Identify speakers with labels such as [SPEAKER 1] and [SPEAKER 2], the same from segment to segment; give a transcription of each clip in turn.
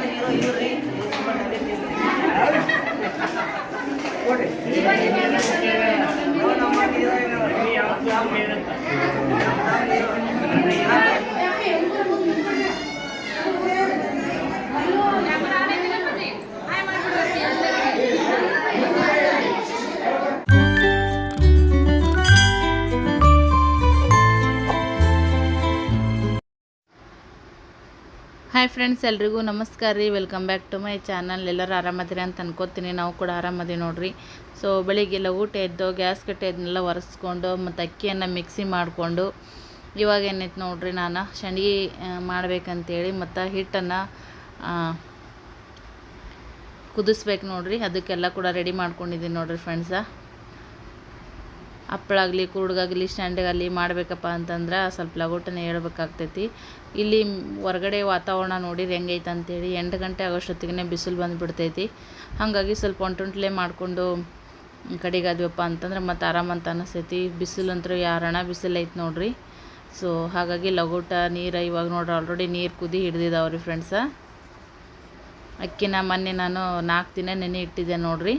[SPEAKER 1] Hi friends ಎಲ್ರಿಗೂ ನಮಸ್ಕಾರ ರೀ. Welcome back to my channel ಎಲ್ಲರೂ ಆರಾಮದಿರಿ ಅಂತ ಅನ್ಕೋತೀನಿ. ನಾವು ಕೂಡ ಆರಾಮದಿ ನೋಡ್ರಿ. ಸೊ ಬೆಳಿಗ್ಗೆಲ್ಲ ಊಟ ಎದ್ದು ಗ್ಯಾಸ್ ಕಟ್ಟೆ ಇದನ್ನೆಲ್ಲ ಒರೆಸ್ಕೊಂಡು, ಮತ್ತು ಅಕ್ಕಿಯನ್ನು ಮಿಕ್ಸಿ ಮಾಡಿಕೊಂಡು, ಇವಾಗ ಏನೈತೆ ನೋಡ್ರಿ ನಾನು? ಸಂಡಿಗೆ ಮಾಡ್ಬೇಕಂತೇಳಿ ಮತ್ತು ಹಿಟ್ಟನ್ನು ಕುದಿಸ್ಬೇಕು ನೋಡ್ರಿ. ಅದಕ್ಕೆಲ್ಲ ಕೂಡ ರೆಡಿ ಮಾಡ್ಕೊಂಡಿದ್ದೀನಿ ನೋಡ್ರಿ ಫ್ರೆಂಡ್ಸ ಹಪ್ಪಳಾಗಲಿ, ಕುರುಡ್ಗಾಗಲಿ ಸ್ಟ್ಯಾಂಡಾಗಲಿ ಮಾಡಬೇಕಪ್ಪ ಅಂತಂದ್ರೆ ಸ್ವಲ್ಪ ಲಗೋಟನೇ ಹೇಳ್ಬೇಕಾಗ್ತೈತಿ. ಇಲ್ಲಿ ಹೊರಗಡೆ ವಾತಾವರಣ ನೋಡಿರಿ ಹೆಂಗೈತೆ ಅಂತೇಳಿ ಎಂಟು ಗಂಟೆ ಆಗೋಷ್ಟೊತ್ತಿಗೆ ಬಿಸಿಲು ಬಂದುಬಿಡ್ತೈತಿ. ಹಾಗಾಗಿ ಸ್ವಲ್ಪ ಒಂಟೊಂಟ್ಲೆ ಮಾಡಿಕೊಂಡು ಕಡೆಗಾದ್ವಪ್ಪ ಅಂತಂದ್ರೆ ಮತ್ತು ಆರಾಮಂತ ಅನಿಸ್ತೈತಿ. ಬಿಸಿಲಂತೂ ಯಾರಣ ಬಿಸಿಲು ಐತೆ ನೋಡ್ರಿ. ಸೊ ಹಾಗಾಗಿ ಲಗೋಟ, ನೀರು ಇವಾಗ ನೋಡ್ರಿ ಆಲ್ರೆಡಿ ನೀರು ಕುದಿ ಹಿಡ್ದಿದ್ದಾವ್ರಿ ಫ್ರೆಂಡ್ಸ ಅಕ್ಕಿನ ಮೊನ್ನೆ ನಾನು ನಾಲ್ಕು ದಿನ ನೆನೆ ಇಟ್ಟಿದ್ದೆ ನೋಡ್ರಿ.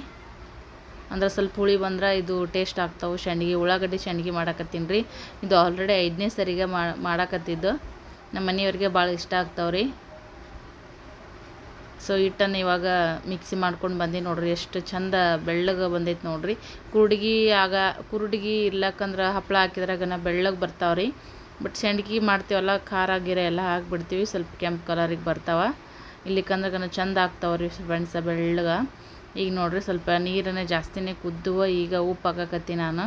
[SPEAKER 1] ಅಂದ್ರೆ ಸ್ವಲ್ಪ ಹುಳಿ ಬಂದ್ರೆ ಇದು ಟೇಸ್ಟ್ ಆಗ್ತಾವೆ. ಸಂಡ್ಗಿ ಉಳ್ಳಾಗಡ್ಡಿ ಸಂಡ್ಗಿ ಮಾಡಾಕತ್ತೀನಿ ರೀ. ಇದು ಆಲ್ರೆಡಿ ಐದನೇ ಸರಿಗೆ ಮಾಡಾಕತ್ತಿದ್ದು. ನಮ್ಮ ಮನೆಯವ್ರಿಗೆ ಭಾಳ ಇಷ್ಟ ಆಗ್ತಾವೆ ರೀ ಸೊ ಹಿಟ್ಟನ್ನು ಇವಾಗ ಮಿಕ್ಸಿ ಮಾಡ್ಕೊಂಡು ಬಂದು ನೋಡ್ರಿ. ಎಷ್ಟು ಚಂದ ಬೆಳ್ಳಗೆ ಬಂದೈತೆ ನೋಡ್ರಿ. ಕುರುಡ್ಗಿ ಆಗ, ಕುರುಡ್ಗಿ ಇರ್ಲಕ್ಕಂದ್ರೆ ಹಪ್ಪಳ ಹಾಕಿದ್ರಾಗನ ಬೆಳ್ಳಗೆ ಬರ್ತಾವ್ರಿ. ಬಟ್ ಸಂಡ್ಗಿ ಮಾಡ್ತೀವಲ್ಲ, ಖಾರ ಗಿರ ಎಲ್ಲ ಹಾಕ್ಬಿಡ್ತೀವಿ. ಸ್ವಲ್ಪ ಕೆಂಪು ಕಲರಿಗೆ ಬರ್ತಾವೆ. ಇಲ್ಲಿಕಂದ್ರಗನ ಚಂದ ಆಗ್ತಾವ್ರಿ ಫ್ರೆಂಡ್ಸ ಬೆಳ್ಳಗೆ. ಈಗ ನೋಡ್ರಿ ಸ್ವಲ್ಪ ನೀರನ್ನೇ ಜಾಸ್ತಿನೇ ಕುದ್ದುವ ಈಗ ಉಪ್ಪು ಹಾಕಕತ್ತಿ ನಾನು.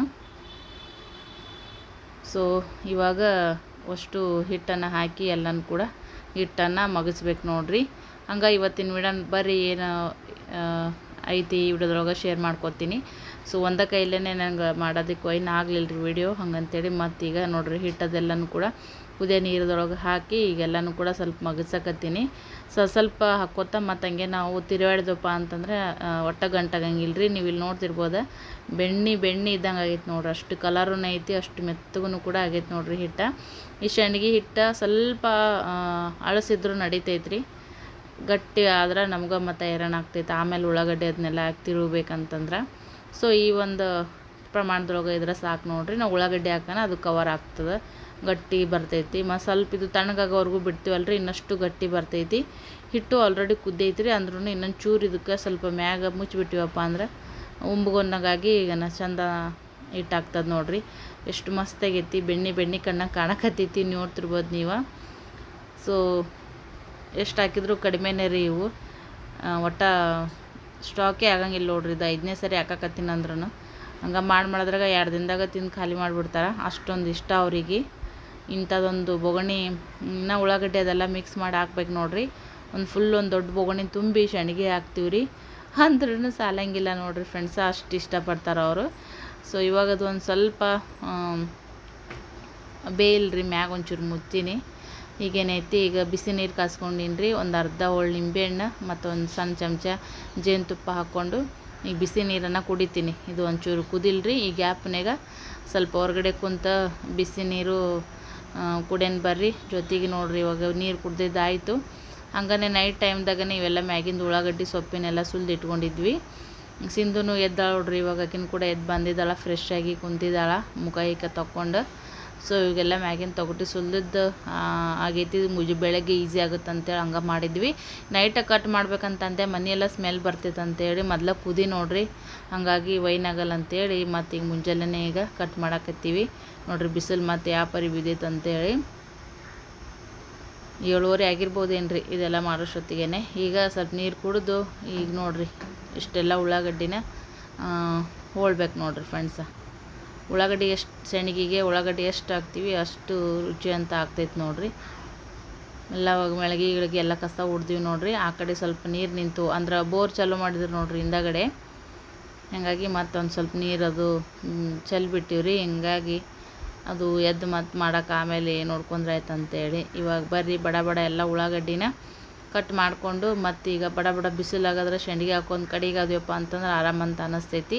[SPEAKER 1] ಸೊ ಇವಾಗ ಅಷ್ಟು ಹಿಟ್ಟನ್ನು ಹಾಕಿ ಎಲ್ಲನೂ ಕೂಡ ಹಿಟ್ಟನ್ನು ಮಗಸ್ಬೇಕು ನೋಡ್ರಿ. ಹಂಗೆ ಇವತ್ತಿನ ವಿಡನ್ ಬರ್ರಿ ಏನು ಐತಿ ವಿಡಿಯೋದೊಳಗೆ ಶೇರ್ ಮಾಡ್ಕೊತೀನಿ. ಸೊ ಒಂದ ಕೈಲೇ ನಂಗೆ ಮಾಡೋದಕ್ಕೆ ಏನು ಆಗಲಿಲ್ಲ ರೀ ವಿಡಿಯೋ ಹಂಗಂತೇಳಿ ಮತ್ತೀಗ ನೋಡ್ರಿ ಹಿಟ್ಟದೆಲ್ಲನೂ ಕೂಡ. ಕುದಿಯೋ ನೀರದೊಳಗೆ ಹಾಕಿ ಈಗೆಲ್ಲನೂ ಕೂಡ ಸ್ವಲ್ಪ ಮಗಸಕತ್ತೀನಿ. ಸೊ ಸ್ವಲ್ಪ ಹಾಕೋತ ಮತ್ತು ಹಂಗೆ ನಾವು ತಿರುವಾಡಿದಪ್ಪ ಅಂತಂದ್ರೆ ಒಟ್ಟ ಗಂಟಾಗಂಗಿಲ್ಲ ರೀ ನೀವು ಇಲ್ಲಿ ನೋಡ್ತಿರ್ಬೋದು. ಬೆಣ್ಣೆ ಬೆಣ್ಣೆ ಇದ್ದಂಗೆ ಆಗೈತೆ ನೋಡ್ರಿ. ಅಷ್ಟು ಕಲರೂ ಐತಿ, ಅಷ್ಟು ಮೆತ್ತಗೂ ಕೂಡ ಆಗೈತೆ ನೋಡ್ರಿ ಹಿಟ್ಟ. ಈ ಸಂಡ್ಗಿ ಹಿಟ್ಟ ಸ್ವಲ್ಪ ಅಳಸಿದ್ರೂ ರೀ ಗಟ್ಟಿ ಆದ್ರೆ ನಮ್ಗೆ ಮತ್ತು ಹೈರಾಣ ಆಗ್ತೈತೆ. ಆಮೇಲೆ ಉಳ್ಳಾಗಡ್ಡೆ ಅದನ್ನೆಲ್ಲ ಹಾಕಿ ತಿರುಗಬೇಕಂತಂದ್ರೆ. ಸೊ ಈ ಒಂದು ಪ್ರಮಾಣದೊಳಗೆ ಇದ್ರೆ ಸಾಕು ನೋಡ್ರಿ. ನಾವು ಉಳ್ಳಾಗಡ್ಡೆ ಹಾಕೋಣ ಅದು ಕವರ್ ಆಗ್ತದೆ. ಗಟ್ಟಿ ಬರ್ತೈತಿ. ಮತ್ತು ಸ್ವಲ್ಪ ಇದು ತಣ್ಣಗಾಗೋವರೆಗೂ ಬಿಡ್ತೀವಲ್ಲ ರೀ ಇನ್ನಷ್ಟು ಗಟ್ಟಿ ಬರ್ತೈತಿ. ಹಿಟ್ಟು ಆಲ್ರೆಡಿ ಕುದ್ದೈತಿ ರೀ ಅಂದ್ರೂ ಇನ್ನೊಂದು ಚೂರು ಇದಕ್ಕೆ ಸ್ವಲ್ಪ ಮ್ಯಾಗ ಮುಚ್ಚಿಬಿಟ್ಟಿವಪ್ಪ ಅಂದ್ರೆ ಉಂಬುಗೊನ್ನಾಗಿ ಈಗ ನಾ ಚಂದ ಹಿಟ್ಟಾಗ್ತದೆ ನೋಡ್ರಿ. ಎಷ್ಟು ಮಸ್ತಾಗೈತಿ, ಬೆಣ್ಣೆ ಬೆಣ್ಣೆ ಕಣ್ಣಾಗ ಕಾಣಕತ್ತೈತಿ, ನೋಡ್ತಿರ್ಬೋದು ನೀವು. ಸೊ ಎಷ್ಟು ಹಾಕಿದ್ರು ಕಡಿಮೆನೇ ರೀ ಇವು. ಒಟ್ಟು ಸ್ಟಾಕೇ ಆಗಂಗಿಲ್ಲ ನೋಡ್ರಿ, ಇದು ಐದನೇ ಸರಿ ಹಾಕಕತ್ತೀನಿ ಅಂದ್ರೂ ಹಂಗೆ ಮಾಡಿ, ಮಾಡಿದ್ರಾಗ ಎರಡು ದಿನದಾಗ ತಿಂದು ಖಾಲಿ ಮಾಡಿಬಿಡ್ತಾರೆ. ಅಷ್ಟೊಂದು ಇಷ್ಟ ಅವರಿಗೆ. ಇಂಥದ್ದೊಂದು ಬೊಗಣಿ, ಇನ್ನೂ ಉಳ್ಳಾಗಡ್ಡೆ ಅದೆಲ್ಲ ಮಿಕ್ಸ್ ಮಾಡಿ ಹಾಕ್ಬೇಕು ನೋಡಿರಿ. ಒಂದು ಫುಲ್ ಒಂದು ದೊಡ್ಡ ಬೊಗಣಿ ತುಂಬಿ ಶಣ್ಗೆ ಹಾಕ್ತೀವಿ ರೀ. ಅಂದ್ರೂ ಸಾಲಂಗಿಲ್ಲ ನೋಡಿರಿ ಫ್ರೆಂಡ್ಸ ಅಷ್ಟು ಇಷ್ಟಪಡ್ತಾರೆ ಅವರು. ಸೊ ಇವಾಗ ಅದು ಒಂದು ಸ್ವಲ್ಪ ಬೇಯಿಲ್ರಿ, ಮ್ಯಾಗ ಒಂಚೂರು ಮುತ್ತೀನಿ. ಈಗೇನೈತಿ ಈಗ ಬಿಸಿ ನೀರು ಕಾಸ್ಕೊಂಡಿನಿ ರೀ ಒಂದು ಅರ್ಧ ಹೋಳು ನಿಂಬೆಹಣ್ಣು ಮತ್ತು ಒಂದು ಸಣ್ಣ ಚಮಚ ಜೇನುತುಪ್ಪ ಹಾಕ್ಕೊಂಡು ಈಗ ಬಿಸಿ ನೀರನ್ನು ಕುಡಿತೀನಿ. ಇದು ಒಂಚೂರು ಕುದಿಲ್ರಿ. ಈ ಗ್ಯಾಪ್ನಾಗ ಸ್ವಲ್ಪ ಹೊರಗಡೆ ಕುಂತ ಬಿಸಿ ನೀರು ಕುಡಿಯನ್ ಬರ್ರಿ, ಜೊತೆಗೆ ನೋಡ್ರಿ ಇವಾಗ ನೀರು ಕುಡ್ದಿದ್ದಾಯಿತು. ಹಂಗನೆ ನೈಟ್ ಟೈಮ್ದಾಗನೇ ಇವೆಲ್ಲ ಮ್ಯಾಗಿಂದ ಉಳ್ಳಾಗಡ್ಡಿ ಸೊಪ್ಪಿನೆಲ್ಲ ಸುಲ್ದು ಇಟ್ಕೊಂಡಿದ್ವಿ ಸಿಂಧುನು ಎದ್ದಾಳ ನೋಡ್ರಿ ಇವಾಗ ಕೂಡ ಎದ್ದು ಬಂದಿದ್ದಾಳ ಫ್ರೆಶ್ ಆಗಿ ಕುಂತಿದ್ದಾಳ, ಮುಖ ಈಕ ತಕ್ಕೊಂಡು. ಸೊ ಇವಾಗೆಲ್ಲ ಮ್ಯಾಗಿನ ತೊಗಟಿ ಸುಲಿದ್ದು ಆಗೈತಿ. ಮುಜು ಬೆಳಗ್ಗೆ ಈಸಿ ಆಗುತ್ತೆ ಅಂತೇಳಿ ಹಂಗೆ ಮಾಡಿದ್ವಿ. ನೈಟ ಕಟ್ ಮಾಡ್ಬೇಕಂತಂದೆ ಮನೆಯೆಲ್ಲ ಸ್ಮೆಲ್ ಬರ್ತೈತೆ ಅಂತೇಳಿ ಮೊದಲ ಕುದಿ ನೋಡ್ರಿ. ಹಾಗಾಗಿ ವೈನ್ ಆಗಲ್ಲ ಅಂತೇಳಿ ಮತ್ತು ಈಗ ಮುಂಜಾನೆ ಈಗ ಕಟ್ ಮಾಡಾಕತ್ತೀವಿ. ನೋಡ್ರಿ ಬಿಸಿಲು ಮತ್ತು ಯಾವ ಪರಿ ಬಿದ್ದೈತೆ ಅಂತೇಳಿ ಏಳುವರೆ ಆಗಿರ್ಬೋದೇನ್ರಿ ಇದೆಲ್ಲ ಮಾಡೋಷ್ಟೊತ್ತಿಗೆ ಈಗ ಸ್ವಲ್ಪ ನೀರು ಕುಡಿದು ಈಗ ನೋಡ್ರಿ ಇಷ್ಟೆಲ್ಲ ಉಳ್ಳಾಗಡ್ಡಿನ ಹೋಳ್ಬೇಕು ನೋಡ್ರಿ ಫ್ರೆಂಡ್ಸ ಉಳ್ಳಾಗಡ್ಡಿ ಎಷ್ಟು ಸೆಣಗಿಗೆ ಉಳ್ಳಾಗಡ್ಡಿ ಎಷ್ಟು ಹಾಕ್ತೀವಿ ಅಷ್ಟು ರುಚಿ ಅಂತ ಆಗ್ತೈತೆ ನೋಡಿರಿ. ಎಲ್ಲ ಮೆಳಗಿ ಗಿಳಗಿ ಎಲ್ಲ ಕಸ ಹೊಡ್ದೀವಿ ನೋಡಿರಿ. ಆ ಕಡೆ ಸ್ವಲ್ಪ ನೀರು ನಿಂತು ಅಂದ್ರೆ ಬೋರ್ ಚಾಲೂ ಮಾಡಿದ್ರು ನೋಡಿರಿ ಹಿಂದಗಡೆ. ಹಾಗಾಗಿ ಮತ್ತೊಂದು ಸ್ವಲ್ಪ ನೀರು ಅದು ಚೆಲ್ಬಿಟ್ಟಿವ್ರಿ ಹಿಂಗಾಗಿ ಅದು ಎದ್ದು ಮತ್ತು ಮಾಡೋಕೆ ಆಮೇಲೆ ನೋಡ್ಕೊಂಡ್ರೆ ಆಯ್ತು ಅಂತೇಳಿ ಇವಾಗ ಬರ್ರಿ ಬಡ ಬಡ ಎಲ್ಲ ಉಳ್ಳಾಗಡ್ಡಿನ ಕಟ್ ಮಾಡಿಕೊಂಡು ಮತ್ತೀಗ ಬಡ ಬಡ ಬಿಸಿಲಾಗಾದ್ರೆ ಶೆಂಡಿಗೆ ಹಾಕೊಂಡು ಕಡೆಗೆ ಅದಪ್ಪ ಅಂತಂದ್ರೆ ಆರಾಮಂತ ಅನ್ನಿಸ್ತೈತಿ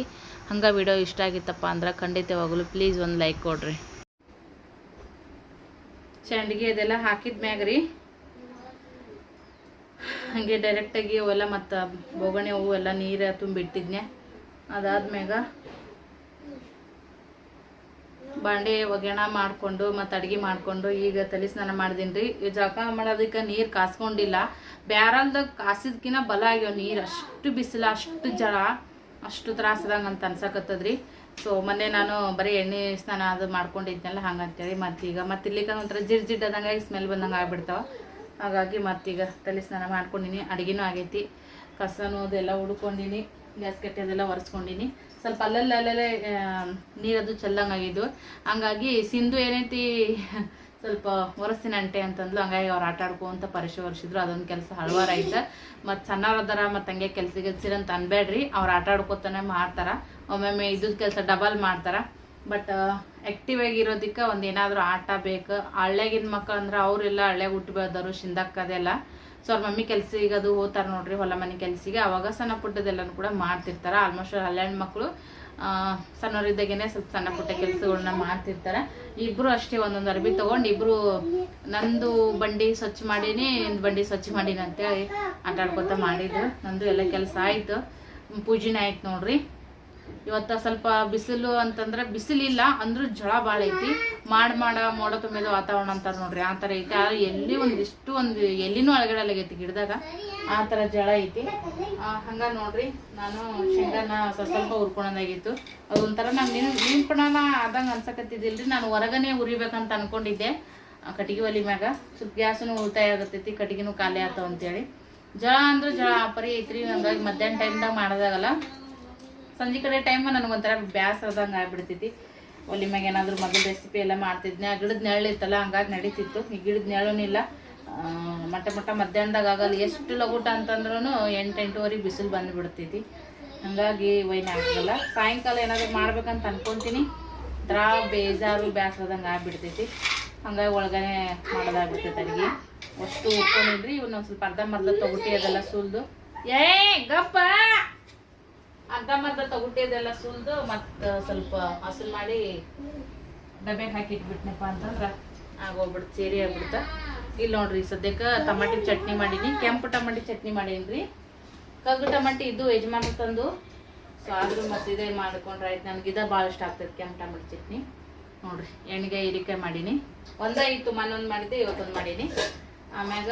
[SPEAKER 1] ಹಂಗೆ ವಿಡಿಯೋ ಇಷ್ಟ ಆಗಿತ್ತಪ್ಪ ಅಂದ್ರೆ ಖಂಡಿತವಾಗಲೂ ಪ್ಲೀಸ್ ಒಂದು ಲೈಕ್ ಕೊಡ್ರಿ. ಸಂಡಿಗೆ ಅದೆಲ್ಲ ಹಾಕಿದ ಮ್ಯಾಗ ರೀ. ಹಾಗೆ ಡೈರೆಕ್ಟಾಗಿ ಅವೆಲ್ಲ ಮತ್ತು ಬೊಗಣೆ ಹೂವು ಎಲ್ಲ ನೀರು ತುಂಬಿಟ್ಟಿದ್ನೆ ಅದಾದ್ಮ್ಯಾಗ ಬಾಂಡೆ ಒಗೆಣ ಮಾಡಿಕೊಂಡು ಮತ್ತು ಅಡುಗೆ ಮಾಡಿಕೊಂಡು ಈಗ ತಲೆ ಸ್ನಾನ ಮಾಡಿದೀನಿ ರೀ. ಜಳಕ ಮಾಡೋದಕ್ಕೆ ನೀರು ಕಾಸ್ಕೊಂಡಿಲ್ಲ. ಬ್ಯಾರಲ್ದಾಗ ಕಾಸಿದ್ಕಿನ್ನ ಬಲ ಆಗ್ಯಾವ ನೀರು. ಅಷ್ಟು ಬಿಸಿಲು, ಅಷ್ಟು ಜಳ ಅಷ್ಟು ತ್ರಾಸದಂಗೆ ಅಂತ ಅನ್ಸಕತ್ತದ್ರಿ. ಸೊ ಮೊನ್ನೆ ನಾನು ಬರೀ ಎಣ್ಣೆ ಸ್ನಾನ ಅದು ಮಾಡ್ಕೊಂಡಿದ್ನಲ್ಲ, ಹಂಗಂತೇಳಿ ಮತ್ತೀಗ, ಮತ್ತೆ ಇಲ್ಲಿಗೆ ಒಂಥರ ಜಿಡ್ ಜಿಡ್ ಆದಂಗಾಗಿ ಸ್ಮೆಲ್ ಬಂದಂಗೆ ಆಗ್ಬಿಡ್ತಾವೆ. ಹಾಗಾಗಿ ಮತ್ತೀಗ ತಲೆ ಸ್ನಾನ ಮಾಡ್ಕೊಂಡಿನಿ, ಅಡುಗೆನೂ ಆಗೈತಿ. ಕಸನೂ ಅದೆಲ್ಲ ಹುಡ್ಕೊಂಡಿನಿ ಗ್ಯಾಸ್ ಕಟ್ಟೆ ಅದೆಲ್ಲ ಒರೆಸ್ಕೊಂಡಿನಿ. ಸ್ವಲ್ಪ ಅಲ್ಲಲ್ಲಿ ಅಲ್ಲಲ್ಲೇ ನೀರದು ಚೆಲ್ಲಂಗಾಗಿದ್ದು ಹಂಗಾಗಿ ಸಿಂಧು ಏನೈತಿ ಸ್ವಲ್ಪ ಒರೆಸ್ತೀನಿ ಅಂಟೆ ಅಂತಂದ್ಲು. ಹಂಗಾಗಿ ಅವ್ರು ಆಟ ಆಡ್ಕೊಂತ ಪರಿಶೆ ಒರೆಸಿದ್ರು ಅದೊಂದು ಕೆಲಸ ಹಳವಾರ ಐತೆ ಮತ್ತು ಸಣ್ಣವ್ರದಾರ ಮತ್ತು ಹಂಗೆ ಕೆಲ್ಸ ಗಿಲ್ಸಿರ ಅಂತ ಅನ್ಬೇಡ್ರಿ. ಅವ್ರು ಆಟ ಆಡ್ಕೊತಾನೆ ಮಾಡ್ತಾರ. ಒಮ್ಮೊಮ್ಮೆ ಇದ್ದದ ಕೆಲಸ ಡಬಲ್ ಮಾಡ್ತಾರ. ಬಟ್ ಆ್ಯಕ್ಟಿವ್ ಆಗಿರೋದಕ್ಕೆ ಒಂದು ಏನಾದರೂ ಆಟ ಬೇಕು. ಹಳ್ಳ್ಯಾಗಿನ ಮಕ್ಕಳು ಅಂದ್ರೆ ಅವರೆಲ್ಲ ಹಳ್ಳ್ಯಾಗ ಹುಟ್ಟು ಬೆಳೆದವರು ಶಿಂದಕ್ಕದೆಲ್ಲ ಸೊ, ಅವ್ರ ಮಮ್ಮಿ ಕೆಲ್ಸಿಗೆ ಅದು ಹೋಗ್ತಾರೆ ನೋಡ್ರಿ, ಹೊಲ ಮನೆ ಕೆಲ್ಸಿಗೆ. ಅವಾಗ ಸಣ್ಣ ಪುಟ್ಟದೆಲ್ಲನೂ ಕೂಡ ಮಾಡ್ತಿರ್ತಾರೆ. ಆಲ್ಮೋಸ್ಟ್ ಹಳ್ಳ್ಯಾಣ ಮಕ್ಕಳು ಸಣ್ಣವರಿದ್ದಾಗೇನೆ ಸ್ವಲ್ಪ ಸಣ್ಣ ಪುಟ್ಟ ಕೆಲಸಗಳನ್ನ ಮಾಡ್ತಿರ್ತಾರೆ. ಇಬ್ರು ಅಷ್ಟೇ ಒಂದೊಂದು ಅರ್ಬಿ ತೊಗೊಂಡು ಇಬ್ರು ನಂದು ಬಂಡಿ ಸ್ವಚ್ಛ ಮಾಡೀನಿ, ನಿಂದು ಬಂಡಿ ಸ್ವಚ್ಛ ಮಾಡೀನಿ ಅಂತೇಳಿ ಆಟಾಡ್ಕೊತ ಮಾಡಿದ್ರು. ನಂದು ಎಲ್ಲ ಕೆಲಸ ಆಯ್ತು. ಪೂಜೆನೇ ಆಯ್ತು ನೋಡ್ರಿ. ಇವತ್ತ ಸ್ವಲ್ಪ ಬಿಸಿಲು ಅಂತಂದ್ರೆ ಬಿಸಿಲಿಲ್ಲ ಅಂದ್ರೂ ಜಳ ಭಾಳ ಐತಿ. ಮಾಡ್ ಮಾಡ ಮೋಡ ತುಂಬಿದ ವಾತಾವರಣ ಅಂತಾರ ನೋಡ್ರಿ ಆ ಥರ ಐತಿ. ಆದ್ರೆ ಎಲ್ಲಿ ಒಂದಿಷ್ಟು ಒಂದು ಎಲ್ಲಿನೂ ಅಳಗಡೆ ಆಗೈತಿ ಗಿಡದಾಗ. ಆ ಥರ ಜಳ ಐತಿ. ಆ, ಹಂಗ ನೋಡ್ರಿ ನಾನು ಶೇಂಗಾನ ಸ್ವಲ್ಪ ಸ್ವಲ್ಪ ಹುರ್ಕೊಳೋದಾಗಿತ್ತು ಅದೊಂಥರ ನಾನು ನಿನ್ ನಿಂಪಣನ ಆದಂಗೆ ಅನ್ಸಕತ್ತಿದ್ದಿಲ್ರಿ. ನಾನು ಹೊರಗನೆ ಉರಿಬೇಕಂತ ಅನ್ಕೊಂಡಿದ್ದೆ ಆ ಕಟ್ಟಿಗೆ ಒಲಿ ಮ್ಯಾಗ. ಸ್ವಲ್ಪ ಗ್ಯಾಸನು ಉಳಿತಾಯ ಆಗತೈತಿ ಕಟ್ಟಿಗೆನೂ ಖಾಲಿ ಆತಾವ ಅಂತೇಳಿ. ಜಳ ಅಂದ್ರೆ ಜಳ ಪರಿ ಐತ್ರಿ. ಹಂಗಾಗಿ ಮಧ್ಯಾಹ್ನ ಟೈಮ್ದಾಗ ಮಾಡೋದಾಗಲ್ಲ ಸಂಜೆ ಕಡೆ ಟೈಮ್ ನನಗೊಂಥರ ಬ್ಯಾಸರದಂಗೆ ಆಗ್ಬಿಡ್ತೈತಿ. ಒಲಿ ಮ್ಯಾಗ ಏನಾದರೂ ಮೊದಲು ರೆಸಿಪಿ ಎಲ್ಲ ಮಾಡ್ತಿದ್ನೆ ಆ ಗಿಡದ ನೆರಳಿತ್ತಲ್ಲ ಹಂಗಾಗಿ ನಡೀತಿತ್ತು. ಈ ಗಿಡದ ಇಲ್ಲ. ಮಟ್ಟ ಮಟ್ಟ ಮಧ್ಯಾಹ್ನದಾಗ ಆಗಲ್ಲ, ಎಷ್ಟು ಲಗೂಟ ಅಂತಂದ್ರೂ ಎಂಟು ಬಿಸಿಲು ಬಂದುಬಿಡ್ತೈತಿ. ಹಂಗಾಗಿ ವೈನ್ ಆಗಲ್ಲ ಸಾಯಂಕಾಲ ಏನಾದರೂ ಮಾಡ್ಬೇಕಂತ ಅನ್ಕೊಂತೀನಿ. ದ್ರಾ ಬೇಜಾರು ಬ್ಯಾಸದಂಗೆ ಆಗ್ಬಿಡ್ತೈತಿ. ಹಂಗಾಗಿ ಒಳಗನೆ ಮಾಡೋದಾಗ್ಬಿಡ್ತೈತೆ ಅಡುಗೆ. ಅಷ್ಟು ಉಟ್ಕೊಂಡಿದ್ರಿ ಇವನ್ನೊಂದು ಸ್ವಲ್ಪ ಅರ್ಧ ಮರ್ಧ ತೊಗೊಟ್ಟಿ ಅದೆಲ್ಲ ಸುಲ್ದು. ಏ ಗಪ್ಪ! ಅರ್ಧಂಬರ್ಧ ತೊಗೊಟ್ಟಿ ಅದೆಲ್ಲ ಸುಲ್ದು ಮತ್ತೆ ಸ್ವಲ್ಪ ಹಸಲು ಮಾಡಿ ಡಬ್ಯಾಗ ಹಾಕಿ ಇಟ್ಬಿಟ್ನಪ್ಪ ಅಂತಂದ್ರೆ ಆಗೋಗ್ಬಿಡ್ತು ಸೇರಿ ಆಗ್ಬಿಡ್ತ. ಇಲ್ಲಿ ನೋಡ್ರಿ ಸದ್ಯಕ್ಕೆ ಟಮಾಟಿ ಚಟ್ನಿ ಮಾಡೀನಿ ಕೆಂಪು ಟಮಾಟಿ ಚಟ್ನಿ ಮಾಡೀನಿ ರೀ ಕಗ್ಗು ಟಮಾಟಿ ಇದು ಯಜಮಾನ ತಂದು ಸೊ ಆದರೂ ಮತ್ತೆ ಇದೇ ಮಾಡ್ಕೊಂಡ್ರೆ ಆಯ್ತು. ನನಗೆ ಇದ ಭಾಳ ಇಷ್ಟ ಆಗ್ತದೆ ಕೆಂಪು ಟಮಾಟಿ ಚಟ್ನಿ. ನೋಡ್ರಿ ಎಣ್ಣಿಗೆ ಹೀರಿಕಾಯಿ ಮಾಡೀನಿ. ಒಂದೇ ಇತ್ತು ಮನೊಂದು ಮಾಡಿದ್ದೆ ಇವತ್ತೊಂದು ಮಾಡೀನಿ. ಆಮ್ಯಾಗ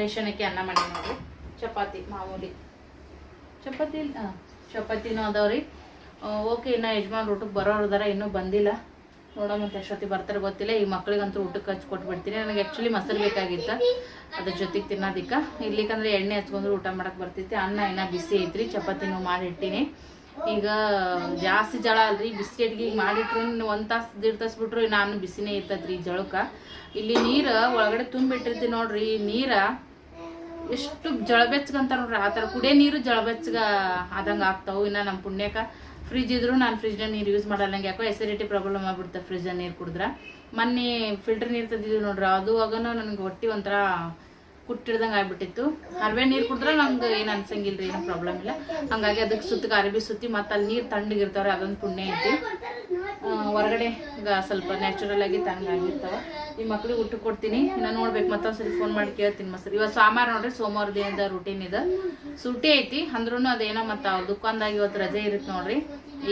[SPEAKER 1] ರೇಷನಕ್ಕೆ ಅನ್ನ ಮಾಡೀನಿ ನೋಡ್ರಿ. ಚಪಾತಿ ಮಾಮೂಲಿ. ಚಪಾತಿ ಆ, ಚಪಾತಿನೂ ಅದಾವ್ರಿ ಓಕೆ, ಇನ್ನು ಯಜಮಾನ್ ಊಟಕ್ಕೆ ಬರೋರು ಅದಾರ, ಇನ್ನೂ ಬಂದಿಲ್ಲ. ನೋಡೋ ಮತ್ತೆ ಎಷ್ಟೊತ್ತಿ ಬರ್ತಾರೆ ಗೊತ್ತಿಲ್ಲ. ಈ ಮಕ್ಳಿಗಂತೂ ಊಟಕ್ಕೆ ಹಚ್ಚಿ ಕೊಟ್ಬಿಡ್ತೀನಿ. ನನಗೆ ಆ್ಯಕ್ಚುಲಿ ಮೊಸರು ಬೇಕಾಗಿತ್ತು. ಅದ್ರ ಜೊತೆಗೆ ತಿನ್ನೋದಿಕ್ಕೆ. ಇರ್ಲಿಕ್ಕಂದ್ರೆ ಎಣ್ಣೆ ಹಚ್ಕೊಂಡ್ರೆ ಊಟ ಮಾಡಕ್ಕೆ ಬರ್ತೈತಿ ಅನ್ನ ಇನ್ನೂ ಬಿಸಿ ಐತ್ರಿ. ಚಪಾತಿನೂ ಮಾಡಿಟ್ಟಿನಿ. ಈಗ ಜಾಸ್ತಿ ಜಳ ಅಲ್ರಿ. ಬಿಸ್ಕೆಟ್ಗೆ ಈಗ ಮಾಡಿಟ್ರು ಒಂದು ತಾಸು, ದೀಡ್ ತಾಸು ಬಿಟ್ರು ನಾನು ಬಿಸಿನೇ ಇರ್ತೈತ್ರಿ ಈ ಜಳಕ್ಕೆ. ಇಲ್ಲಿ ನೀರು ಒಳಗಡೆ ತುಂಬಿಟ್ಟಿರ್ತೀನಿ ನೋಡ್ರಿ. ನೀರ ಎಷ್ಟು ಜಳಬೆಚ್ಚಗಂತ ನೋಡ್ರಿ, ಆ ಥರ ಕುಡಿಯೋ ನೀರು ಜಳಬೆಚ್ಚಗ ಆದಂಗೆ ಆಗ್ತಾವೆ. ಇನ್ನು ನಮ್ಮ ಪುಣ್ಯಕ ಫ್ರಿಜ್ ಇದ್ರು ನಾನು ಫ್ರಿಜ್ನ ನೀರು ಯೂಸ್ ಮಾಡಲ್ಲ. ನಂಗೆ ಯಾಕೋ ಎಸಿಡಿಟಿ ಪ್ರಾಬ್ಲಮ್ ಆಗ್ಬಿಡುತ್ತೆ ಫ್ರಿಜ್ನ ನೀರು ಕುಡಿದ್ರೆ. ಮೊನ್ನೆ ಫಿಲ್ಟರ್ ನೀರು ತಂದಿದ್ವಿ ನೋಡ್ರಿ, ಅದು ಆಗನೂ ನನಗೆ ಹೊಟ್ಟಿ ಒಂಥರ ಕುಟ್ಟಿಡ್ದಂಗೆ ಆಗ್ಬಿಟ್ಟಿತ್ತು. ಅರ್ವೆ ನೀರು ಕುಡಿದ್ರೆ ನಂಗೆ ಏನು ಅನ್ಸಂಗಿಲ್ಲ ರೀ ಏನೂ ಪ್ರಾಬ್ಲಮ್ ಇಲ್ಲ. ಹಂಗಾಗಿ ಅದಕ್ಕೆ ಸುತ್ತಿಗೆ ಅರಬಿ ಸುತ್ತಿ ಮತ್ತು ಅಲ್ಲಿ ನೀರು ತಣ್ಣಗಿರ್ತಾವ್ರೆ ಅದೊಂದು ಪುಣ್ಯ ಐತಿ. ಹೊರಗಡೆ ಸ್ವಲ್ಪ ನ್ಯಾಚುರಲ್ ಆಗಿ ತಣ್ಣಗಾಗಿರ್ತಾವ ಈ ಮಕ್ಳಿಗೆ ಊಟ ಕೊಡ್ತೀನಿ. ಇನ್ನು ನೋಡ್ಬೇಕು, ಮತ್ತೊಂದ್ಸರಿ ಫೋನ್ ಮಾಡಿ ಕೇಳ್ತೀನಿ ಮಸ್ತ್ ಇವತ್ತು ಸೋಮವಾರ ನೋಡ್ರಿ, ಸೋಮವಾರ ದಿನದ ರೂಟೀನ್ ಇದೆ. ಸುಟಿ ಐತಿ ಅಂದ್ರೂ ಅದೇನೋ ಮತ್ತು ಅವ್ರ ದುಕಾನ್ದಾಗ ಇವತ್ತು ರಜೆ ಇರುತ್ತೆ ನೋಡ್ರಿ.